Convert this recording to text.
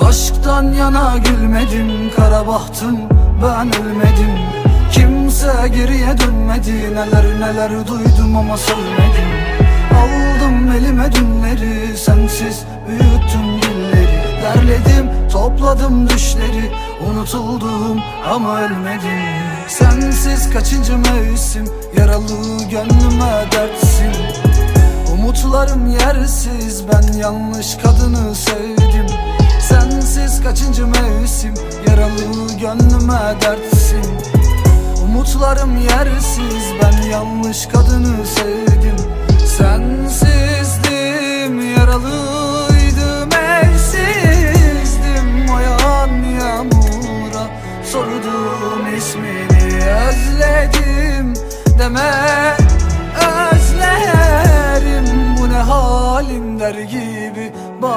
Aşktan yana gülmedim Kara bahtım ben ölmedim. Kimse geriye dönmedi Neler neler duydum ama söylemedim Aldım elime dünleri Sensiz büyüttüm dilleri. Derledim topladım düşleri Unutuldum ama ölmedim. Sensiz kaçıncı mevsim Yaralı gönlüme dertsin. Umutlarım yersiz Ben yanlış kadını sevdim kaçıncı mevsim? Yaralı gönlüme dertsin. Umutlarım yersiz Ben yanlış kadını sevdim. Sensizdim Yaralıydım Evsizdim. O yağan yağmura Sordum ismini Özledim Deme Özlerim. Bu ne halin der gibi Bana